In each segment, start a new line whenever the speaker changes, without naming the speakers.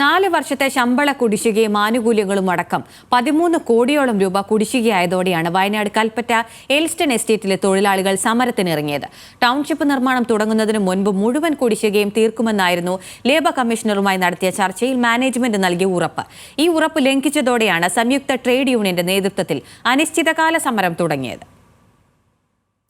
നാല് വർഷത്തെ ശമ്പള കുടിശ്ശികയും ആനുകൂല്യങ്ങളും അടക്കം പതിമൂന്ന് കോടിയോളം രൂപ കുടിശ്ശികയായതോടെയാണ് വയനാട് കൽപ്പറ്റ എൽസ്റ്റൺ എസ്റ്റേറ്റിലെ തൊഴിലാളികൾ സമരത്തിനിറങ്ങിയത്. ടൗൺഷിപ്പ് നിർമ്മാണം തുടങ്ങുന്നതിന് മുൻപ് മുഴുവൻ കുടിശ്ശികയും തീർക്കുമെന്നായിരുന്നു ലേബർ കമ്മീഷണറുമായി നടത്തിയ ചർച്ചയിൽ മാനേജ്മെന്റ് നൽകിയ ഉറപ്പ്. ഈ ഉറപ്പ് ലംഘിച്ചതോടെയാണ് സംയുക്ത ട്രേഡ് യൂണിയന്റെ നേതൃത്വത്തിൽ അനിശ്ചിതകാല സമരം തുടങ്ങിയത്.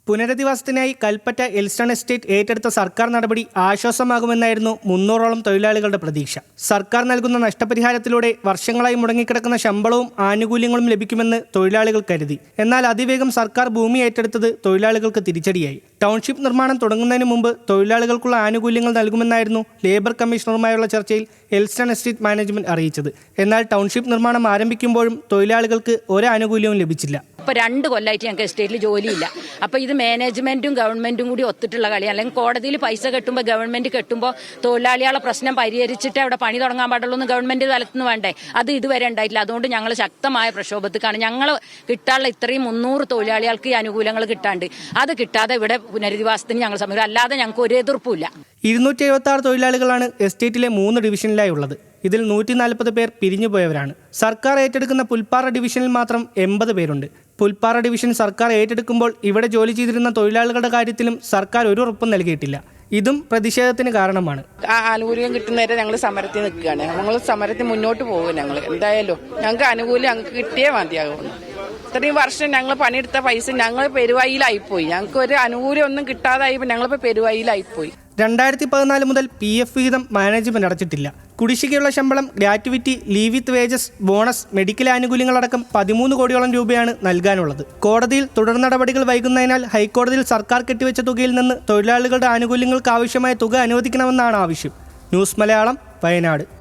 പുനരധിവാസത്തിനായി കൽപ്പറ്റ എൽസ്റ്റൺ എസ്റ്റേറ്റ് ഏറ്റെടുത്ത സർക്കാർ നടപടി ആശ്വാസമാകുമെന്നായിരുന്നു മുന്നൂറോളം തൊഴിലാളികളുടെ പ്രതീക്ഷ. സർക്കാർ നൽകുന്ന നഷ്ടപരിഹാരത്തിലൂടെ വർഷങ്ങളായി മുടങ്ങിക്കിടക്കുന്ന ശമ്പളവും ആനുകൂല്യങ്ങളും ലഭിക്കുമെന്ന് തൊഴിലാളികൾ കരുതി. എന്നാൽ അതിവേഗം സർക്കാർ ഭൂമി ഏറ്റെടുത്തത് തൊഴിലാളികൾക്ക് തിരിച്ചടിയായി. ടൗൺഷിപ്പ് നിർമ്മാണം തുടങ്ങുന്നതിന് മുമ്പ് തൊഴിലാളികൾക്കുള്ള ആനുകൂല്യങ്ങൾ നൽകുമെന്നായിരുന്നു ലേബർ കമ്മീഷണറുമായുള്ള ചർച്ചയിൽ എൽസ്റ്റൺ എസ്റ്റേറ്റ് മാനേജ്മെന്റ് അറിയിച്ചത്. എന്നാൽ ടൗൺഷിപ്പ് നിർമ്മാണം ആരംഭിക്കുമ്പോഴും തൊഴിലാളികൾക്ക് ഒരു ആനുകൂല്യവും ലഭിച്ചില്ല.
ഇപ്പൊ രണ്ട് കൊല്ലമായിട്ട് ഞങ്ങൾക്ക് എസ്റ്റേറ്റിൽ ജോലിയില്ല. അപ്പോൾ ഇത് മാനേജ്മെന്റും ഗവൺമെന്റും കൂടി ഒത്തിട്ടുള്ള കളി അല്ലെങ്കിൽ കോടതിയിൽ പൈസ കെട്ടുമ്പോൾ ഗവൺമെന്റ് കെട്ടുമ്പോൾ തൊഴിലാളികളെ പ്രശ്നം പരിഹരിച്ചിട്ട് അവിടെ പണി തുടങ്ങാൻ പാടുള്ളൂ എന്ന് ഗവൺമെന്റ് തലത്തുനിന്ന് വേണ്ടേ? അത് ഇതുവരെ ഉണ്ടായിട്ടില്ല. അതുകൊണ്ട് ഞങ്ങൾ ശക്തമായ പ്രക്ഷോഭത്തിക്കാണ്. ഞങ്ങൾ കിട്ടാനുള്ള ഇത്രയും മുന്നൂറ് തൊഴിലാളികൾക്ക് ഈ അനുകൂലങ്ങൾ കിട്ടാണ്ട്. അത് കിട്ടാതെ ഇവിടെ പുനരധിവാസത്തിന് ഞങ്ങൾ സമീപം. അല്ലാതെ ഞങ്ങൾക്ക് ഒരു എതിർപ്പില്ല
ഇരുന്നൂറ്റി എഴുപത്തി ആറ് തൊഴിലാളികളാണ് എസ്റ്റേറ്റിലെ മൂന്ന് ഡിവിഷനിലായി ഉള്ളത്. ഇതിൽ നൂറ്റി നാൽപ്പത് പേർ പിരിഞ്ഞുപോയവരാണ്. സർക്കാർ ഏറ്റെടുക്കുന്ന പുൽപ്പാറ ഡിവിഷനിൽ മാത്രം എൺപത് പേരുണ്ട്. പുൽപ്പാറ ഡിവിഷൻ സർക്കാർ ഏറ്റെടുക്കുമ്പോൾ ഇവിടെ ജോലി ചെയ്തിരുന്ന തൊഴിലാളികളുടെ കാര്യത്തിലും സർക്കാർ ഒരു ഉറപ്പും നൽകിയിട്ടില്ല. ഇതും പ്രതിഷേധത്തിന് കാരണമാണ്.
ആനുകൂല്യം കിട്ടുന്നവരെ ഞങ്ങൾ സമരത്തിൽ നിൽക്കുകയാണ്. ഞങ്ങൾ സമരത്തിൽ മുന്നോട്ട് പോകും ഞങ്ങൾ എന്തായാലും ഞങ്ങൾക്ക് ആനുകൂല്യം ഞങ്ങൾക്ക് കിട്ടിയേ മതിയാകും ഇത്രയും വർഷം ഞങ്ങൾ പണിയെടുത്ത പൈസ ഞങ്ങൾ പെരുവയിലായിപ്പോയി ഞങ്ങൾക്ക് ഒരു ആനുകൂല്യം ഒന്നും കിട്ടാതായപ്പോൾ ഞങ്ങളിപ്പോൾ പെരുവായിലായിപ്പോയി
രണ്ടായിരത്തി പതിനാല് മുതൽ പി എഫ് വിഹിതം മാനേജ്മെന്റ് അടച്ചിട്ടില്ല. കുടിശ്ശികയുള്ള ശമ്പളം gratuity leave with wages bonus medical ആനുകൂല്യങ്ങളടക്കം പതിമൂന്ന് കോടിയോളം രൂപയാണ് നൽകാനുള്ളത്. കോടതിയിൽ തുടർ നടപടികൾ വൈകുന്നതിനാൽ ഹൈക്കോടതിയിൽ സർക്കാർ കെട്ടിവെച്ച തുകയിൽ നിന്ന് തൊഴിലാളികളുടെ ആനുകൂല്യങ്ങൾക്ക് ആവശ്യമായ തുക അനുവദിക്കണമെന്നാണ് ആവശ്യം. ന്യൂസ് മലയാളം വയനാട്.